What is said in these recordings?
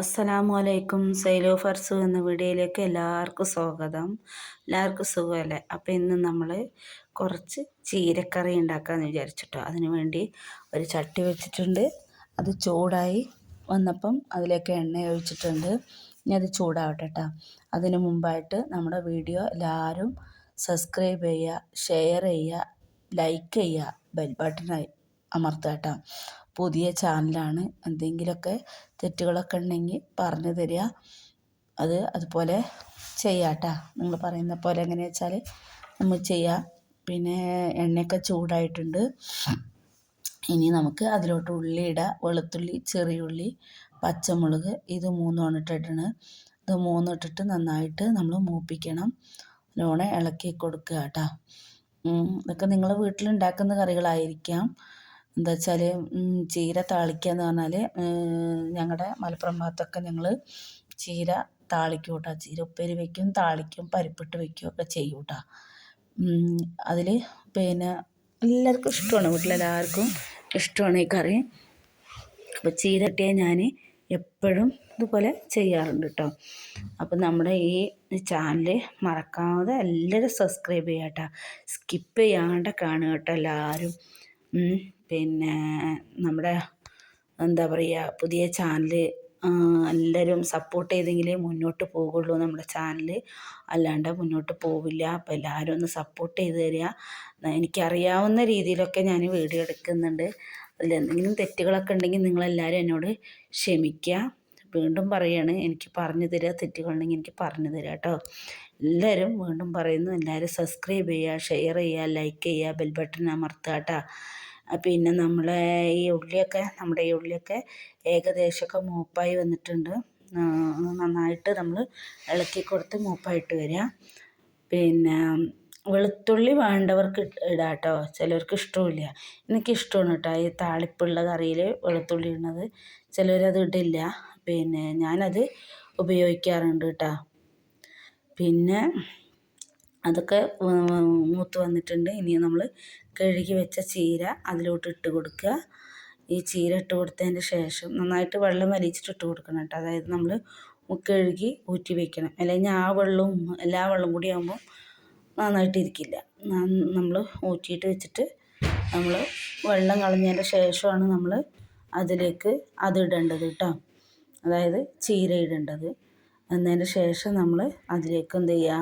അസ്സലാമു അലൈക്കും സൈലോ ഫർസു എന്ന വീഡിയോയിലേക്ക് എല്ലാവർക്കും സ്വാഗതം. എല്ലാവർക്കും സുഖമല്ലേ? അപ്പോൾ ഇന്ന് നമ്മൾ കുറച്ച് ചീരക്കറി ഉണ്ടാക്കാമെന്ന് വിചാരിച്ചിട്ടോ. അതിന് വേണ്ടി ഒരു ചട്ടി വെച്ചിട്ടുണ്ട്. അത് ചൂടായി വന്നപ്പം അതിലേക്ക് എണ്ണ ഒഴിച്ചിട്ടുണ്ട്. ഇനി അത് ചൂടാവട്ടെ കേട്ടോ. അതിന് മുമ്പായിട്ട് നമ്മുടെ വീഡിയോ എല്ലാവരും സബ്സ്ക്രൈബ് ചെയ്യുക ഷെയർ ചെയ്യുക ലൈക്ക് ചെയ്യുക ബെൽ ബട്ടൺ അമർത്തുക കേട്ടോ. പുതിയ ചാനലാണ് എന്തെങ്കിലുമൊക്കെ തെറ്റുകളൊക്കെ ഉണ്ടെങ്കിൽ പറഞ്ഞു തരിക. അത് അതുപോലെ ചെയ്യാം നിങ്ങൾ പറയുന്ന പോലെ എങ്ങനെ വെച്ചാൽ നമ്മൾ ചെയ്യാം. പിന്നെ എണ്ണയൊക്കെ ചൂടായിട്ടുണ്ട്. ഇനി നമുക്ക് അതിലോട്ട് ഉള്ളി ഇടാം. വെളുത്തുള്ളി ചെറിയുള്ളി പച്ചമുളക് ഇത് മൂന്നോണം ഇട്ടിട്ടാണ് ഇത് മൂന്നും ഇട്ടിട്ട് നന്നായിട്ട് നമ്മൾ മൂപ്പിക്കണം. ലോണെ ഇളക്കി കൊടുക്കുക കേട്ടോ ഇതൊക്കെ നിങ്ങൾ വീട്ടിലുണ്ടാക്കുന്ന കറികളായിരിക്കാം. എന്താ വെച്ചാൽ ചീര താളിക്കുക എന്ന് പറഞ്ഞാൽ ഞങ്ങളുടെ മലപ്പുറം ഭാഗത്തൊക്കെ ഞങ്ങൾ ചീര താളിക്കും കേട്ടോ ചീര ഉപ്പേരി വയ്ക്കും താളിക്കും പരിപ്പിട്ട് വയ്ക്കും ഒക്കെ ചെയ്യും കേട്ടോ അതിൽ പിന്നെ എല്ലാവർക്കും ഇഷ്ടമാണ് വീട്ടിലെല്ലാവർക്കും ഇഷ്ടമാണ് ഈ കറി. അപ്പോൾ ചീര കിട്ടിയാൽ ഞാൻ എപ്പോഴും ഇതുപോലെ ചെയ്യാറുണ്ട് കേട്ടോ അപ്പം നമ്മുടെ ഈ ചാനൽ മറക്കാതെ എല്ലാവരും സബ്സ്ക്രൈബ് ചെയ്യാം കേട്ടോ സ്കിപ്പ് ചെയ്യാണ്ട് കാണുക കേട്ടോ എല്ലാവരും പിന്നെ നമ്മുടെ എന്താ പറയുക പുതിയ ചാനൽ എല്ലാവരും സപ്പോർട്ട് ചെയ്തെങ്കിലേ മുന്നോട്ട് പോകുള്ളൂ നമ്മുടെ ചാനൽ അല്ലാണ്ട് മുന്നോട്ട് പോവില്ല. അപ്പോൾ എല്ലാവരും ഒന്ന് സപ്പോർട്ട് ചെയ്ത് തരിക. എനിക്കറിയാവുന്ന രീതിയിലൊക്കെ ഞാൻ വീഡിയോ എടുക്കുന്നുണ്ട്. അതിൽ എന്തെങ്കിലും തെറ്റുകളൊക്കെ ഉണ്ടെങ്കിൽ നിങ്ങളെല്ലാവരും എന്നോട് ക്ഷമിക്കുക. വീണ്ടും പറയുകയാണ് എനിക്ക് പറഞ്ഞു തരിക. തെറ്റുകളുണ്ടെങ്കിൽ എനിക്ക് പറഞ്ഞു തരിക കേട്ടോ. എല്ലാവരും വീണ്ടും പറയുന്നു എല്ലാവരും സബ്സ്ക്രൈബ് ചെയ്യുക ഷെയർ ചെയ്യുക ലൈക്ക് ചെയ്യുക ബെൽ ബട്ടൺ അമർത്തുക കേട്ടോ. പിന്നെ നമ്മളെ ഈ ഉള്ളിയൊക്കെ നമ്മുടെ ഈ ഉള്ളിയൊക്കെ ഏകദേശമൊക്കെ മൂപ്പായി വന്നിട്ടുണ്ട്. നന്നായിട്ട് നമ്മൾ ഇളക്കി കൊടുത്ത് മൂപ്പായിട്ട് വരിക. പിന്നെ വെളുത്തുള്ളി വേണ്ടവർക്ക് ഇടാം കേട്ടോ ചിലർക്ക് ഇഷ്ടമില്ല എനിക്ക് ഇഷ്ടമാണ് കേട്ടോ ഈ താളിപ്പുള്ള കറിയിൽ വെളുത്തുള്ളി ഇടുന്നത്. ചിലരത് ഇടില്ല. പിന്നെ ഞാനത് ഉപയോഗിക്കാറുണ്ട് കേട്ടോ. പിന്നെ അതൊക്കെ മൂത്ത് വന്നിട്ടുണ്ട്. ഇനി നമ്മൾ കഴുകി വെച്ച ചീര അതിലോട്ട് ഇട്ട് കൊടുക്കുക. ഈ ചീര ഇട്ട് കൊടുത്തതിന് ശേഷം നന്നായിട്ട് വെള്ളം വലിച്ചിട്ട് ഇട്ട് കൊടുക്കണം കേട്ടോ. അതായത് നമ്മൾ കഴുകി ഊറ്റി വെക്കണം. അല്ലെങ്കിൽ ആ വെള്ളവും എല്ലാ വെള്ളം കൂടി ആകുമ്പോൾ നന്നായിട്ട് ഇരിക്കില്ല. നമ്മൾ ഊറ്റിയിട്ട് വെച്ചിട്ട് നമ്മൾ വെള്ളം കളഞ്ഞതിന്റെ ശേഷമാണ് നമ്മൾ അതിലേക്ക് അത് ഇടേണ്ടത് കേട്ടോ. അതായത് ചീര ഇടേണ്ടത്. എന്നതിന് ശേഷം നമ്മൾ അതിലേക്ക് എന്ത് ചെയ്യുക?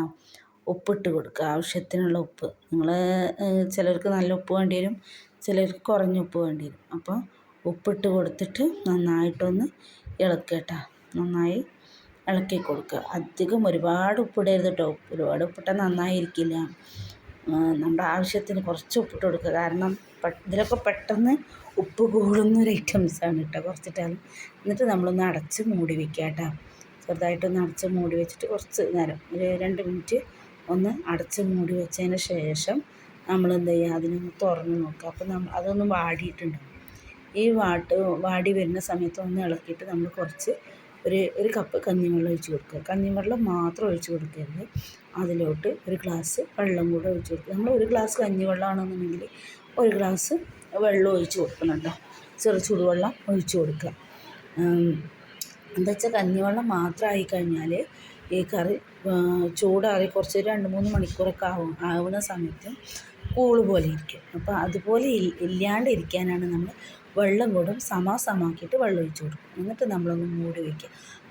ഉപ്പിട്ട് കൊടുക്കുക. ആവശ്യത്തിനുള്ള ഉപ്പ്. നിങ്ങൾ ചിലർക്ക് നല്ല ഉപ്പ് വേണ്ടി വരും ചിലർക്ക് കുറഞ്ഞ ഉപ്പ് വേണ്ടി വരും. അപ്പോൾ ഉപ്പിട്ട് കൊടുത്തിട്ട് നന്നായിട്ടൊന്ന് ഇളക്കുക കേട്ടോ. നന്നായി ഇളക്കി കൊടുക്കുക. അധികം ഒരുപാട് ഉപ്പിടരുത് കേട്ടോ. ഒരുപാട് ഉപ്പിട്ടാൽ നന്നായിരിക്കില്ല. നമ്മുടെ ആവശ്യത്തിന് കുറച്ച് ഉപ്പിട്ട് കൊടുക്കുക. കാരണം ഇതിലൊക്കെ പെട്ടെന്ന് ഉപ്പ് കൂടുന്ന ഒരു ഐറ്റംസാണ് കേട്ടോ കുറച്ചിട്ടാലും എന്നിട്ട് നമ്മളൊന്ന് അടച്ച് മൂടി വയ്ക്കുക കേട്ടോ. ചെറുതായിട്ടൊന്ന് അടച്ച് മൂടി വെച്ചിട്ട് കുറച്ച് നേരം ഒരു രണ്ട് മിനിറ്റ് ഒന്ന് അടച്ച് മൂടി വെച്ചതിന് ശേഷം നമ്മൾ എന്ത് ചെയ്യുക അതിനൊന്ന് തുറന്ന് നോക്കുക. അപ്പോൾ നമ്മൾ അതൊന്ന് വാടിയിട്ടുണ്ടാവും ഈ വാട്ട് വാടി വരുന്ന സമയത്ത് ഒന്ന് ഇളക്കിയിട്ട് നമ്മൾ കുറച്ച് ഒരു ഒരു കപ്പ് കഞ്ഞിവെള്ളം ഒഴിച്ച് കൊടുക്കുക. കഞ്ഞിവെള്ളം മാത്രം ഒഴിച്ച് കൊടുക്കരുത്. അതിലോട്ട് ഒരു ഗ്ലാസ് വെള്ളം കൂടെ ഒഴിച്ച് കൊടുക്കുക. നമ്മൾ ഒരു ഗ്ലാസ് കഞ്ഞിവെള്ളമാണെന്നുണ്ടെങ്കിൽ ഒരു ഗ്ലാസ് വെള്ളം ഒഴിച്ച് കൊടുക്കണം ചെറു ചൂടുവെള്ളം ഒഴിച്ച് കൊടുക്കുക. എന്താ വെച്ചാൽ കഞ്ഞിവെള്ളം മാത്രമായി കഴിഞ്ഞാൽ ഈ കറി ചൂടാറി കുറച്ച് രണ്ട് മൂന്ന് മണിക്കൂറൊക്കെ ആവും ആവുന്ന സമയത്ത് കൂൾ പോലെ ഇരിക്കും. അപ്പോൾ അതുപോലെ ഇല്ലാണ്ട് ഇരിക്കാനാണ് നമ്മൾ വെള്ളം കൂടും സമാസമാക്കിയിട്ട് വെള്ളം ഒഴിച്ച് കൊടുക്കും. എന്നിട്ട് നമ്മളൊന്ന് മൂടി വയ്ക്കുക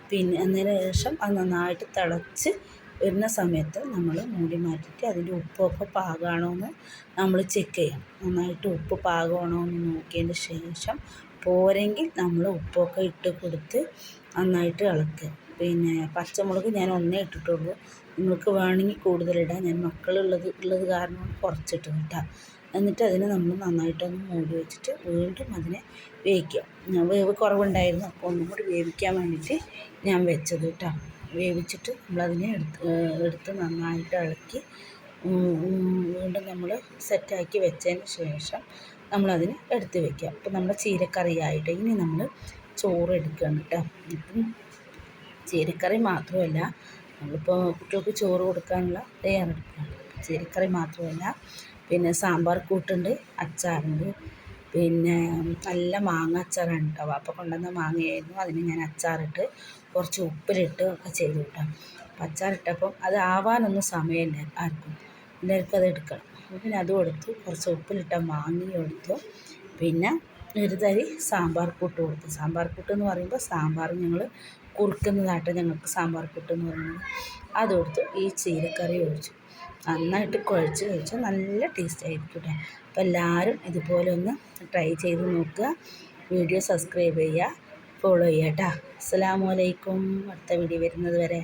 പിന്നെ അതിന് ശേഷം അത് നന്നായിട്ട് തിളച്ച് വരുന്ന സമയത്ത് നമ്മൾ മൂടി മാറ്റിയിട്ട് അതിന്റെ ഉപ്പൊക്കെ പാകമാണോ എന്ന് നമ്മൾ ചെക്ക് ചെയ്യണം. നന്നായിട്ട് ഉപ്പ് പാകമാണോ എന്ന് നോക്കിയതിന് ശേഷം പോരെങ്കിൽ നമ്മൾ ഉപ്പൊക്കെ ഇട്ട് കൊടുത്ത് നന്നായിട്ട് ഇളക്കുക. പിന്നെ പച്ചമുളക് ഞാൻ ഒന്നേ ഇട്ടിട്ടുള്ളൂ. നിങ്ങൾക്ക് വേണമെങ്കിൽ കൂടുതലിടാം ഞാൻ മക്കളുള്ളത് ഉള്ളത് കാരണം കുറച്ചിട്ട് കേട്ടോ എന്നിട്ട് അതിനെ നമ്മൾ നന്നായിട്ടൊന്ന് മൂടി വെച്ചിട്ട് വീണ്ടും അതിനെ വേവിക്കുക. വേവ് കുറവുണ്ടായിരുന്നു അപ്പോൾ ഒന്നും കൂടി വേവിക്കാൻ വേണ്ടിയിട്ട് ഞാൻ വെച്ചത് കേട്ടോ. വേവിച്ചിട്ട് നമ്മളതിനെ എടുത്ത് എടുത്ത് നന്നായിട്ട് ഇളക്കി വീണ്ടും നമ്മൾ സെറ്റാക്കി വെച്ചതിന് ശേഷം നമ്മളതിനെ എടുത്ത് വെക്കുക. അപ്പോൾ നമ്മുടെ ചീരക്കറിയായിട്ട് ഇനി നമ്മൾ ചോറ് എടുക്കുകയാണ് കേട്ടോ. ചീരക്കറി മാത്രമല്ല നമ്മളിപ്പോൾ കുട്ടികൾക്ക് ചോറ് കൊടുക്കാനുള്ള തയ്യാറെടുപ്പാണ് ചീരക്കറി മാത്രമല്ല പിന്നെ സാമ്പാർ കൂട്ടുണ്ട് അച്ചാറുണ്ട്. പിന്നെ നല്ല മാങ്ങ അച്ചാറാണ് കേട്ടോ അപ്പം കൊണ്ടുവന്ന മാങ്ങയായിരുന്നു. അതിന് ഞാൻ അച്ചാറിട്ട് കുറച്ച് ഉപ്പിലിട്ട് ഒക്കെ ചെയ്തു കേട്ടോ അപ്പം അച്ചാറിട്ടപ്പം അത് ആവാനൊന്നും സമയമില്ല ആർക്കും. എല്ലാവർക്കും അത് എടുക്കണം. പിന്നെ അതും എടുത്തു. കുറച്ച് ഉപ്പിലിട്ട മാങ്ങയും എടുത്തു. പിന്നെ ഒരു സാമ്പാർ കൂട്ട് കൊടുത്തു സാമ്പാർ കൂട്ട് എന്ന് പറയുമ്പോൾ സാമ്പാർ ഞങ്ങൾ കുറുക്കുന്നതായിട്ട് ഞങ്ങൾക്ക് സാമ്പാർ കൂട്ട് എന്ന് പറയുന്നത്. അത് കൊടുത്തു ഈ ചീരക്കറി ഒഴിച്ചു. നന്നായിട്ട് കുഴച്ച് കഴിച്ചാൽ നല്ല ടേസ്റ്റ് ആയിരിക്കും കേട്ടോ അപ്പോൾ എല്ലാവരും ഇതുപോലെ ഒന്ന് ട്രൈ ചെയ്ത് നോക്കുക. വീഡിയോ സബ്സ്ക്രൈബ് ചെയ്യുക. ഫോളോ ചെയ്യുക കേട്ടോ അസ്സാമലൈക്കും അടുത്ത വീഡിയോ വരുന്നത് വരെ.